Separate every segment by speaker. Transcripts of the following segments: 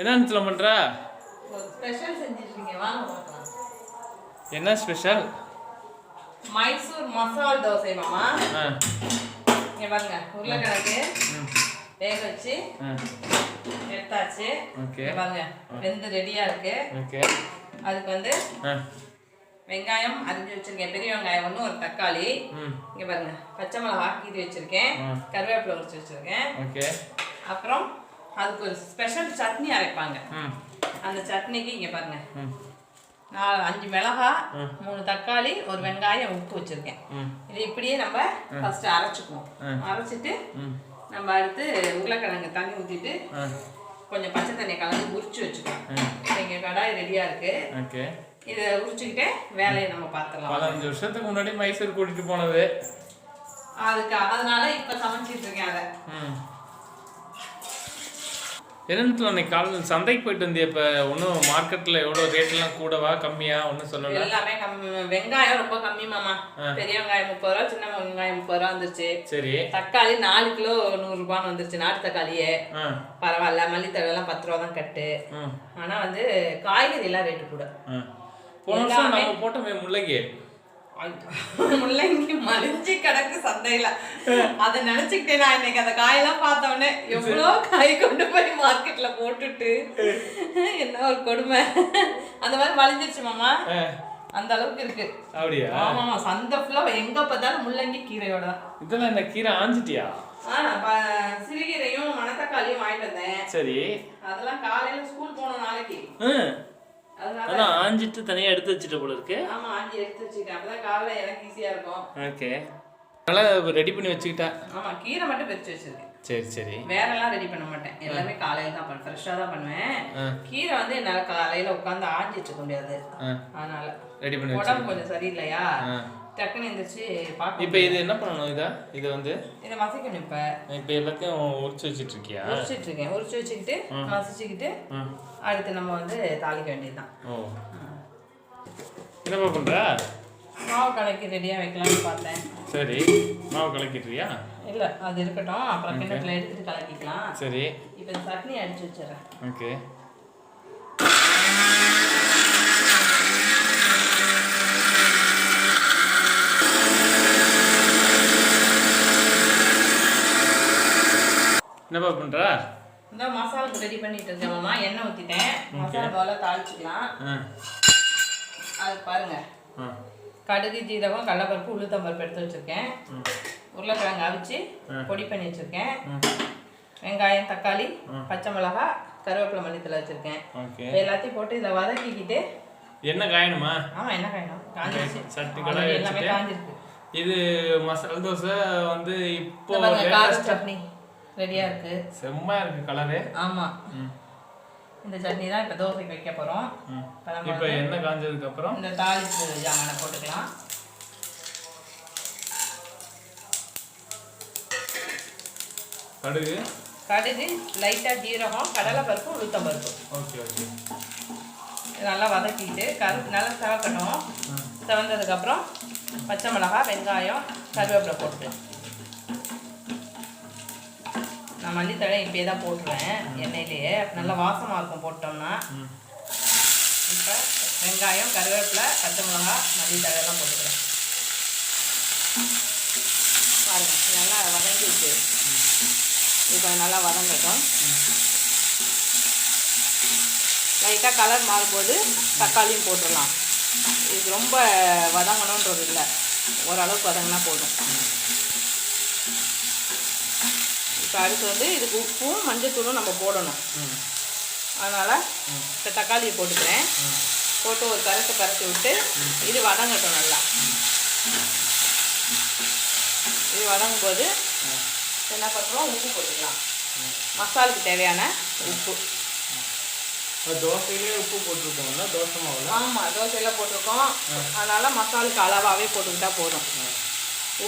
Speaker 1: என்ன நினச்சில பண்ணுற
Speaker 2: ஒரு ஸ்பெஷல் செஞ்சிருக்கீங்க. வாங்க பார்க்கலாம்.
Speaker 1: என்ன ஸ்பெஷல்
Speaker 2: மைசூர் மசால் தோசை மாமா. இங்க பாருங்க உருளைக்கிழங்கு வேக வச்சு எடுத்தாச்சு.
Speaker 1: ஓகே.
Speaker 2: பாருங்க வெந்து ரெடியா இருக்கு.
Speaker 1: ஓகே.
Speaker 2: அதுக்கு வந்து வெங்காயம் அரிஞ்சு வச்சிருக்கேன். பெரிய வெங்காயம் ஒன்று ஒரு தக்காளி. இங்க பாருங்க பச்சை மிளகா கீறி வச்சிருக்கேன். கருவேப்பிலை உரிச்சு வச்சிருக்கேன்.
Speaker 1: ஓகே.
Speaker 2: அப்புறம் அதுக்கு ஒரு ஸ்பெஷல் சட்னி அரைப்பாங்க. அந்த சட்னிக்கு இங்க பாருங்க. நாலு அஞ்சு மிளகா
Speaker 1: ம்.
Speaker 2: மூணு தக்காளி ஒரு வெங்காயம் உப்பு வச்சிருக்கேன். இது இப்படியே நம்ம ஃபர்ஸ்ட் அரைச்சுக்குவோம். அரைச்சிட்டு நம்ம அடுத்து உருளைக்கிழங்கு தண்ணி ஊற்றிட்டு கொஞ்சம் பச்சை தண்ணியை கலந்து உரிச்சு வச்சுக்கலாம்
Speaker 1: ம்.
Speaker 2: இங்கே கடாய் ரெடியாக இருக்கு.
Speaker 1: ஓகே.
Speaker 2: இதை உரிச்சுக்கிட்டே வேலையை நம்ம பார்த்துடலாம்.
Speaker 1: பதினஞ்சு வருஷத்துக்கு முன்னாடி மைசூர் கூட்டிட்டு போனது.
Speaker 2: அதுக்கு அதனால இப்போ சமைச்சிட்டு இருக்கேன் அதை.
Speaker 1: என்னத்துல அன்னைக்கு காலையில் சந்தைக்கு போயிட்டு வந்திய இப்போ ஒன்றும் மார்க்கெட்டில் எவ்வளோ ரேட்லாம் கூடவா? கம்மியா? ஒன்றும் சொல்லலை.
Speaker 2: எல்லாமே கம்மி. வெங்காயம் ரொம்ப கம்மி மாமா. பெரிய வெங்காயம் முப்பது ரூபா சின்ன வெங்காயம் முப்பது ரூபா வந்துருச்சு.
Speaker 1: சரி.
Speaker 2: தக்காளி நாலு கிலோ நூறுரூபான்னு வந்துருச்சு நாட்டு தக்காளியே. பரவாயில்ல மல்லித்தழெல்லாம் பத்து ரூபா தான் கட்டு ஆனால் வந்து காய்கறி எல்லாம் ரேட்டு கூட.
Speaker 1: போன வருஷம் நம்ம போட்டோமே முள்ளங்கி.
Speaker 2: முள்ளங்கி மலிஞ்சு கிடக்கு சந்தையில. அதை நினைச்சுக்கிட்டே நான் இன்னைக்கு அந்த காயெல்லாம் பார்த்த உடனே எவ்வளோ காய் கொண்டு போய் மார்க்கெட்ல போட்டுட்டு என்ன ஒரு கொடுமை. அந்த மாதிரி மலிஞ்சிருச்சு மாமா. அந்த அளவுக்கு இருக்கு.
Speaker 1: அப்படியா?
Speaker 2: ஆமாமா சந்தை ஃபுல்லா எங்க பார்த்தாலும் முள்ளங்கி கீரையோட தான்.
Speaker 1: இதெல்லாம் என்ன கீரை ஆஞ்சிட்டியா?
Speaker 2: சிறுகீரையும் மணத்தக்காளியும் வாங்கிட்டு வந்தேன்.
Speaker 1: சரி.
Speaker 2: அதெல்லாம் காலையில ஸ்கூல் போன நாளைக்கு. அதனால
Speaker 1: அதான் ஆஞ்சிட்டு தனியாக எடுத்து வச்சுட்ட போல இருக்கு.
Speaker 2: ஆமா ஆஞ்சி எடுத்து வச்சுக்கிட்டேன் அப்பதான் காலையில எனக்கு ஈஸியா இருக்கும்.
Speaker 1: ஓகே நல்லா ரெடி பண்ணி வச்சுக்கிட்டா?
Speaker 2: ஆமா கீரை மட்டும் பிரிச்சு வச்சிருக்கேன்.
Speaker 1: சரி சரி.
Speaker 2: வேற எல்லாம் ரெடி பண்ண மாட்டேன். எல்லாமே காலையில தான் பண்ணுவேன் ஃப்ரெஷ்ஷாக தான் பண்ணுவேன். கீரை வந்து என்னால காலையில உட்காந்து ஆஞ்சிட்டு இருக்க முடியாது. அதனால.
Speaker 1: ரெடி பண்ணி வச்சு
Speaker 2: உடம்பு கொஞ்சம் சரியில்லையா? டக்குன்னு எந்திரிச்சு பார்க்க
Speaker 1: இப்போ இது என்ன பண்ணணும் இதா? இது வந்து
Speaker 2: இதை மசிக்கணும் இப்ப.
Speaker 1: இப்போ எல்லாத்தையும் உரிச்சு வச்சுட்டு இருக்கியா
Speaker 2: உரிச்சிட்டு இருக்கேன் உரிச்சு வச்சுக்கிட்டு மசிச்சுக்கிட்டு அடுத்து நம்ம வந்து தாளிக்க வேண்டியதுதான்.
Speaker 1: ஓ. என்னப்பா
Speaker 2: மாவு கலக்கி ரெடியாக வைக்கலாம்னு பார்த்தேன்.
Speaker 1: சரி. மாவு கலக்கிட்டுறியா
Speaker 2: இல்லை அது இருக்கட்டும். அப்புறம் கிண்ணத்தில் எடுத்துட்டு கலக்கிக்கலாம்.
Speaker 1: சரி.
Speaker 2: இப்போ சட்னி அடிச்சு வச்சிடறேன்.
Speaker 1: ஓகே. என்னப்பா பண்ற?
Speaker 2: இந்த மசாலுக்கு ரெடி பண்ணிட்டு இருக்கேன் மாமா. எண்ணெய் ஊற்றிட்டேன் மசாலா போல தாளிச்சுக்கலாம். அது பாருங்க. கடுகு ஜீரகம் கடலப்பருப்பு உளுத்தம்பருப்பு எடுத்து வச்சிருக்கேன். உருளைக்கிழங்கு அவிச்சு பொடி பண்ணி வச்சிருக்கேன். வெங்காயம் தக்காளி பச்சை மிளகாய் கருவேப்பிலை மல்லித்தலை வச்சிருக்கேன். எல்லாத்தையும் போட்டு இதை வதக்கிக்கிட்டு
Speaker 1: என்ன காயணுமா?
Speaker 2: ஆமா என்ன காயணும்? காஞ்சிருச்சு.
Speaker 1: சட்னி
Speaker 2: அது
Speaker 1: கடாய்
Speaker 2: எல்லாமே காஞ்சிருக்கு.
Speaker 1: இது மசாலா தோசை வந்து இப்போ
Speaker 2: சட்னி. ரெடியா இருக்கு.
Speaker 1: செம்மையா இருக்கு கலரு.
Speaker 2: ஆமா.
Speaker 1: ம்.
Speaker 2: இந்த சட்னி தான் இப்போ தோசைக்கு வைக்க போறோம்.
Speaker 1: ம்.
Speaker 2: இப்போ
Speaker 1: எண்ணெய் காஞ்சதுக்கு அப்புறம்?
Speaker 2: இந்த தாளிப்பு ஜாமானை போட்டுக்கலாம்.
Speaker 1: கடுகு.
Speaker 2: கடுகு லைட்டா ஜீரகம் கடலைப்பருப்பு உளுத்தம்பருப்பு.
Speaker 1: Okay okay.
Speaker 2: இது நல்லா வதக்கிட்டு கரு நல்லா செவக்கட்டும் செவந்ததுக்கப்புறம் பச்சை மிளகாய் வெங்காயம் கருவேப்பிலை போட்டுக்கலாம். நான் மல்லித்தழை இப்படியே தான் போட்டுருவேன் எண்ணெயிலேயே. நல்லா வாசமாக இருக்கும் போட்டோம்னா. இப்போ வெங்காயம் கருவேப்பிலை பச்சை மிளகாய் மல்லித்தழை எல்லாம் போட்டுக்கிறேன். பாருங்க இது நல்லா வதங்கிடுச்சு. இப்போ நல்லா வதங்கட்டும். லைட்டாக கலர் மாறும்போது தக்காளியும் போட்டுடலாம். இது ரொம்ப வதங்கணுன்றது இல்லை. ஓரளவுக்கு வதங்கினா போதும். இப்போ அடுத்து வந்து இதுக்கு உப்பும் மஞ்சத்தூளும் நம்ம போடணும். அதனால் இப்போ தக்காளியை போட்டுக்கிறேன். போட்டு ஒரு கரைச்சி கரைச்சி விட்டு இது வதங்கட்டும் நல்லா. இது வதங்கும் போது என்ன பண்ணுறோம்? உப்பு போட்டுக்கலாம். மசாலுக்கு தேவையான உப்பு.
Speaker 1: தோசையிலே உப்பு போட்டிருக்கோம்ல? தோசை மாவுல?
Speaker 2: ஆமாம் தோசையில் போட்டிருக்கோம். அதனால் மசாலுக்கு அளவாகவே போட்டுக்கிட்டா போதும்.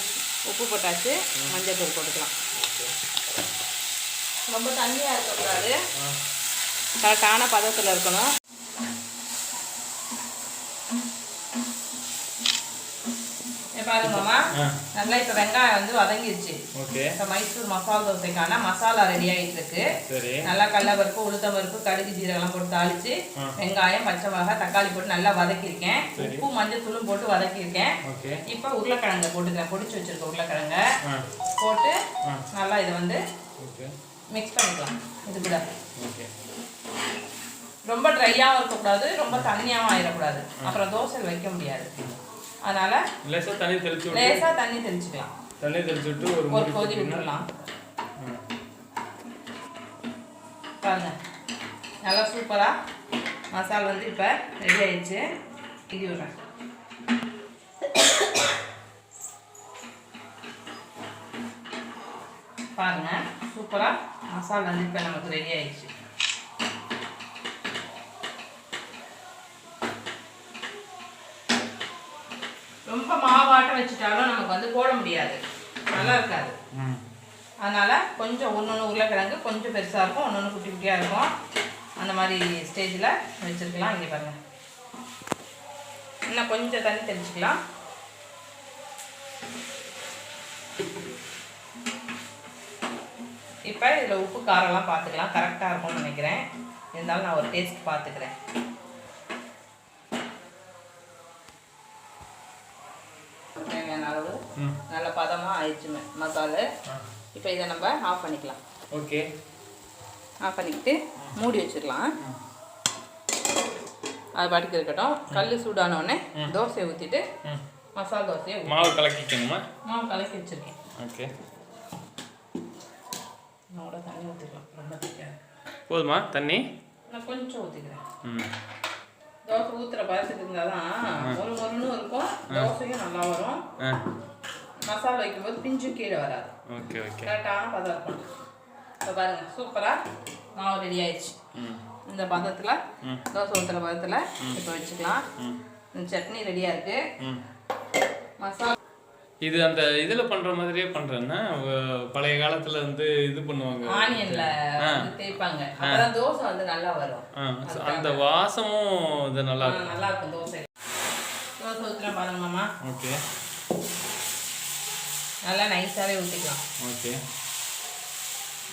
Speaker 2: உப்பு உப்பு போட்டாச்சு. மஞ்சள் தூள் போட்டுக்கலாம். ரொம்ப தண்ணியாக இருக்கக்கூடாது. கரெக்டான பதத்தில் இருக்கணும். ஏ பாருங்க மாமா.
Speaker 1: ஆ.
Speaker 2: நல்லா இப்போ வெங்காயம் வந்து வதங்கிருச்சு. இப்போ மைசூர் மசாலா தோசைக்கான மசாலா ரெடி ஆகிட்டு இருக்கு நல்லா கடல பருப்பு உளுத்தம் பருப்பு கடுகு ஜீரகம்லாம் போட்டு தாளிச்சு. வெங்காயம் பச்சை மிளகாய் தக்காளி போட்டு நல்லா வதக்கியிருக்கேன். உப்பு மஞ்சள் தூளும் போட்டு வதக்கியிருக்கேன். இப்போ உருளைக்கிழங்க போட்டுக்கிறேன். பொடிச்சு வச்சிருக்க உருளைக்கிழங்க. போட்டு. நல்லா இதை வந்து மிக்ஸ் பண்ணிக்கலாம். இது கூட. ரொம்ப ட்ரையாகவும் இருக்கக்கூடாது ரொம்ப தண்ணியாகவும் ஆயிடக்கூடாது. அப்புறம் தோசை வைக்க முடியாது. அதனால
Speaker 1: லேசாக தண்ணி தெளிச்சு
Speaker 2: லேசாக தண்ணி தெளிச்சுக்கலாம்.
Speaker 1: தண்ணி தெளிச்சு விட்டு ஒரு
Speaker 2: ஒரு கொதி விட்டுடலாம். பாருங்க. நல்லா சூப்பராக மசாலா வந்து இப்போ ரெடி ஆயிடுச்சு. இது விடுறேன். பாருங்க. சூப்பராக மசாலா இப்போ நமக்கு ரெடி ஆயிடுச்சு. ரொம்ப மாவாட்டம் வச்சுட்டாலும் நமக்கு வந்து போட முடியாது. நல்லா இருக்காது. அதனால் கொஞ்சம் ஒன்று ஒன்று உருளைக்கிழங்கு கொஞ்சம் பெருசாக இருக்கும் ஒன்று ஒன்று குட்டி குட்டியாக இருக்கும். அந்த மாதிரி ஸ்டேஜில் வச்சுருக்கலாம் இங்கே பாருங்கள் இன்னும் கொஞ்சம் தண்ணி தெளிச்சுக்கலாம். இப்போ இதில் உப்பு காரம்லாம் பார்த்துக்கலாம் கரெக்டாக இருக்கும்னு நினைக்கிறேன். இருந்தாலும் நான் ஒரு டேஸ்ட் பார்த்துக்கிறேன் தேவையான அளவு. நல்ல பதமாக ஆயிடுச்சு ம- மசாலு இப்போ இதை நம்ம ஆஃப் பண்ணிக்கலாம்.
Speaker 1: ஓகே.
Speaker 2: ஆஃப் பண்ணிக்கிட்டு மூடி வச்சிடலாம். அது பாட்டுக்கு இருக்கட்டும். கல் சூடானோடனே தோசையை ஊற்றிட்டு மசாலா தோசையை
Speaker 1: மாவு கலக்கிக்கணுமா?
Speaker 2: மாவு கலக்கி வச்சுருக்கேன்.
Speaker 1: ஓகே.
Speaker 2: தண்ணி ஊற்றிக்கலாம் ரொம்ப
Speaker 1: போதுமா? தண்ணி?
Speaker 2: நான் கொஞ்சம் ஊற்றிக்கிறேன்
Speaker 1: ம்.
Speaker 2: தோசை ஊற்றுற பதத்துக்கு இருந்தால் தான் ஒரு மொறுன்னு இருக்கும். தோசையும் நல்லா வரும். மசாலா வைக்கும்போது பிஞ்சும் கீழே வராது.
Speaker 1: Okay okay.
Speaker 2: கரெக்டான பதம் இருக்கும். இப்போ பாருங்கள் சூப்பராக மாவு ரெடி ஆயிடுச்சு. இந்த பதத்தில். தோசை ஊற்றுற பதத்தில் இப்போ வச்சுக்கலாம். இந்த சட்னி ரெடியாக இருக்குது மசாலா
Speaker 1: இது அந்த இதில் பண்ணுற மாதிரியே பண்ணுறேன்னா பழைய காலத்தில் வந்து இது பண்ணுவாங்க.
Speaker 2: ஆனியன்ல தேய்ப்பாங்க. அப்பதான் தோசை வந்து நல்லா வரும்.
Speaker 1: அந்த வாசமும் இது நல்லா இருக்கும்.
Speaker 2: நல்லா இருக்கும் தோசை. தோசை ஊற்றுற பாருங்க மாமா.
Speaker 1: ஓகே.
Speaker 2: நல்லா நைஸாகவே ஊற்றிக்கலாம்
Speaker 1: ஓகே.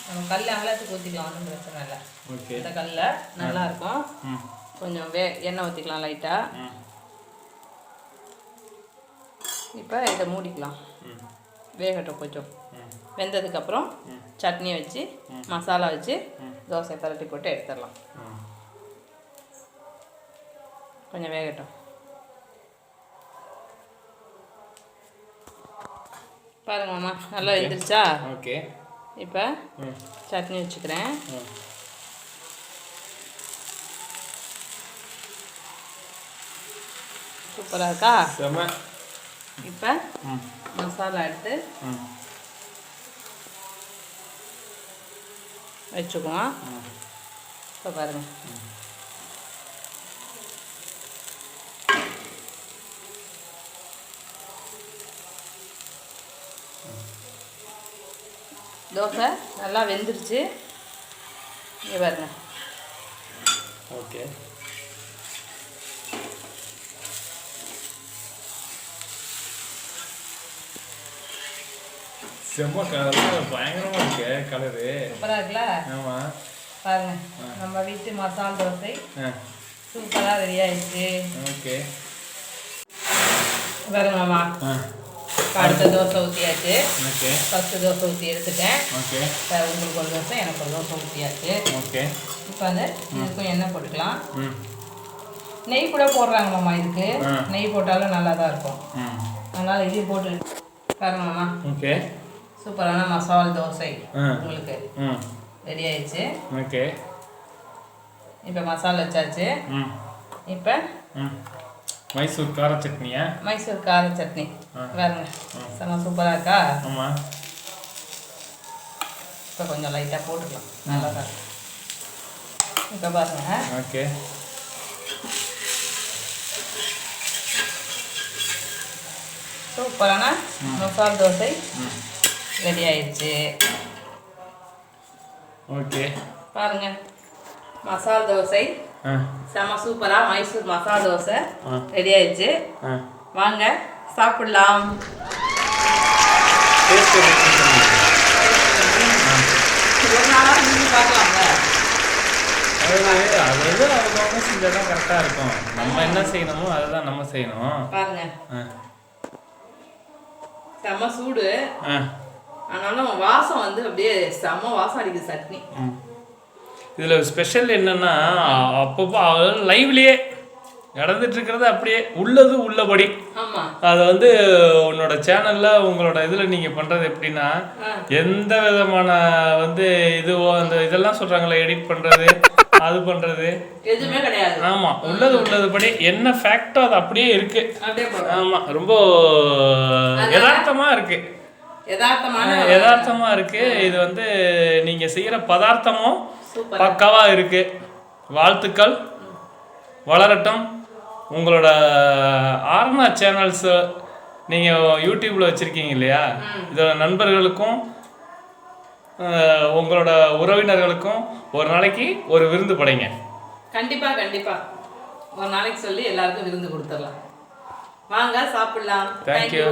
Speaker 2: நம்ம கல் அகலத்துக்கு ஊற்றிக்கலாம் ஒன்றும் பிரச்சனை இல்லை.
Speaker 1: ஓகே.
Speaker 2: இந்த கல்லில் நல்லா இருக்கும். கொஞ்சம் வே எண்ணெய் ஊற்றிக்கலாம் லைட்டாக
Speaker 1: ம்.
Speaker 2: இப்போ இதை மூடிக்கலாம். வேகட்டும் கொஞ்சம். வெந்ததுக்கப்புறம் சட்னி வச்சு மசாலா வச்சு தோசை பரட்டி போட்டு எடுத்துடலாம். கொஞ்சம் வேகட்டும். பாருங்க மாமா நல்லா வெந்துருச்சா?
Speaker 1: ஓகே.
Speaker 2: இப்போ சட்னி வச்சுக்கிறேன். சூப்பராக இருக்கா? இப்போ மசாலா எடுத்து
Speaker 1: ம்
Speaker 2: வச்சுக்குவோம் இப்போ பாருங்கள் தோசை நல்லா வெந்துருச்சு. இங்கே பாருங்க.
Speaker 1: ஓகே. செம்ம கலர் பயங்கரமா இருக்கு கலரு.
Speaker 2: சூப்பராக இருக்குல்ல?
Speaker 1: ஆமா.
Speaker 2: பாருங்க நம்ம வீட்டு மசாலா தோசை.
Speaker 1: ஆ.
Speaker 2: சூப்பராக ரெடி ஆயிடுச்சு.
Speaker 1: ஓகே.
Speaker 2: பாருங்க மாமா.
Speaker 1: ஆ.
Speaker 2: இப்ப அடுத்த தோசை ஊற்றியாச்சு
Speaker 1: ஓகே.
Speaker 2: ஃபஸ்ட்டு தோசை ஊற்றி எடுத்துட்டேன்.
Speaker 1: ஓகே.
Speaker 2: உங்களுக்கு ஒரு தோசை எனக்கு ஒரு தோசை ஊற்றியாச்சு
Speaker 1: ஓகே.
Speaker 2: இப்போ வந்து இதுக்கும் எண்ணெய் போட்டுக்கலாம். நெய் கூட போடுறாங்க மாமா இதுக்கு. நெய் போட்டாலும் நல்லா தான் இருக்கும் அதனால் இதையும் போட்டு பாருங்க மாமா.
Speaker 1: ஓகே.
Speaker 2: சூப்பரான மசால் தோசை உங்களுக்கு ரெடி ஆயிடுச்சு.
Speaker 1: ஓகே.
Speaker 2: இப்போ மசாலா வச்சாச்சு. இப்போ
Speaker 1: மைசூர் கார சட்னியா?
Speaker 2: மைசூர் கார சட்னி. பாருங்க. செம்ம சூப்பராக இருக்கா?
Speaker 1: ஆமாம்
Speaker 2: இப்போ கொஞ்சம் லைட்டாக போட்டுக்கலாம். நல்லா தான் இப்போ பாருங்க.
Speaker 1: ஓகே.
Speaker 2: சூப்பரான மசால் தோசை. ரெடி ஆயிடுச்சு.
Speaker 1: ஓகே.
Speaker 2: பாருங்க. மசால் தோசை. செம சூப்பராக மைசூர் மசால் தோசை. ரெடி ஆயிடுச்சு. வாங்க சாப்பிடலாம். ஒரு நாளா நீங்க பார்க்கலாம்ல?
Speaker 1: அது அவங்க செஞ்சால் தான் கரெக்டாக இருக்கும். நம்ம என்ன செய்யணுமோ அதை தான் நம்ம செய்யணும்.
Speaker 2: பாருங்க. செம சூடு. ஆனாலும் வாசம் வந்து அப்படியே செம வாசம் அடிக்குது சட்னி.
Speaker 1: இதுல ஸ்பெஷல் என்னன்னா அப்பப்போ லைவ்லயே நடந்துட்டு இருக்கிறது அப்படியே உள்ளது உள்ளபடி. அதை வந்து உன்னோட சேனல்ல உங்களோட இதுல நீங்க பண்றது எப்படின்னா. எந்த விதமான வந்து இதுவோ அந்த இதெல்லாம் சொல்றாங்களே எடிட் பண்றது அது பண்றது.
Speaker 2: எதுவுமே கிடையாது.
Speaker 1: ஆமா உள்ளது உள்ளதுபடி என்ன ஃபேக்டோ அது அப்படியே இருக்கு. ஆமா ரொம்ப யதார்த்தமா இருக்கு. யதார்த்தமா இருக்கு. இது வந்து நீங்க செய்யற பதார்த்தமும் பக்காவா இருக்கு. வாழ்த்துக்கள். வளரட்டும். உங்களோட ஆர்னா சேனல்ஸ் நீங்க யூடியூப்ல வச்சிருக்கீங்க இல்லையா? இதோட நண்பர்களுக்கும் உங்களோட உறவினர்களுக்கும் ஒரு நாளைக்கு ஒரு விருந்து படைங்க.
Speaker 2: கண்டிப்பா கண்டிப்பா. ஒரு நாளைக்கு சொல்லி எல்லாருக்கும் விருந்து கொடுத்துடலாம். வாங்க சாப்பிடலாம். தேங்க்யூ